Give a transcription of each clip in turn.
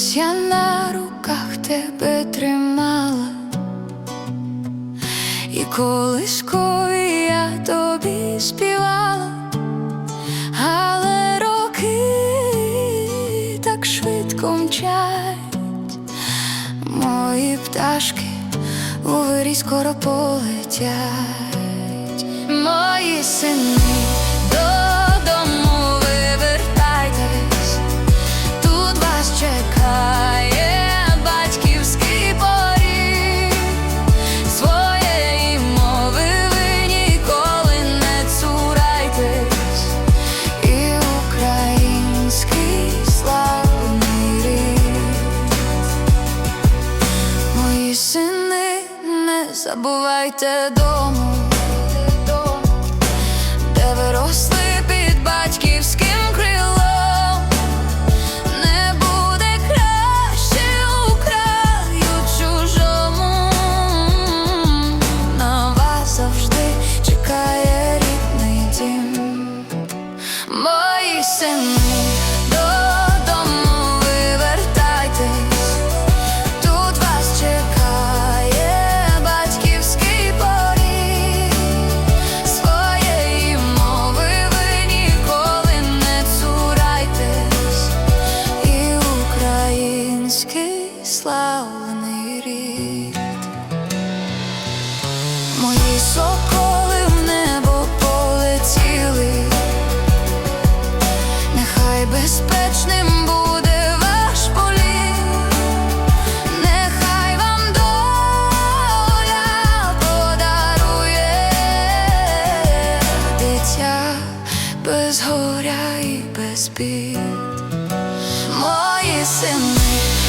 Колись я на руках тебе тримала, і колискові я тобі співала, але роки так швидко мчать, мої пташки у вирій скоро полетять, мої сини забувайте дому де виросли під батьківським крилом, не буде краще у краю чужому. На вас завжди чекає рідний дім. Мої сини соколи в небо полетіли, нехай безпечним буде ваш політ, нехай вам доля подарує. Дитя без горя і без бід. Мої сини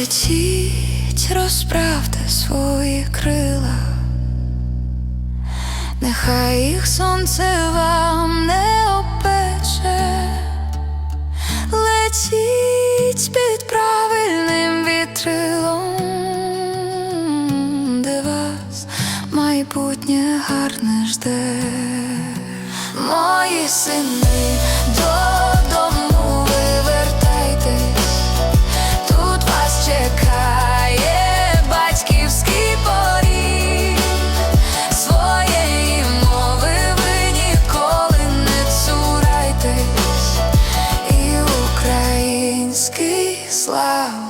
Летіть, розправте свої крила. Нехай їх сонце вам не опече, летіть під правильним вітрилом, де вас майбутнє гарне жде. Мої сини loud.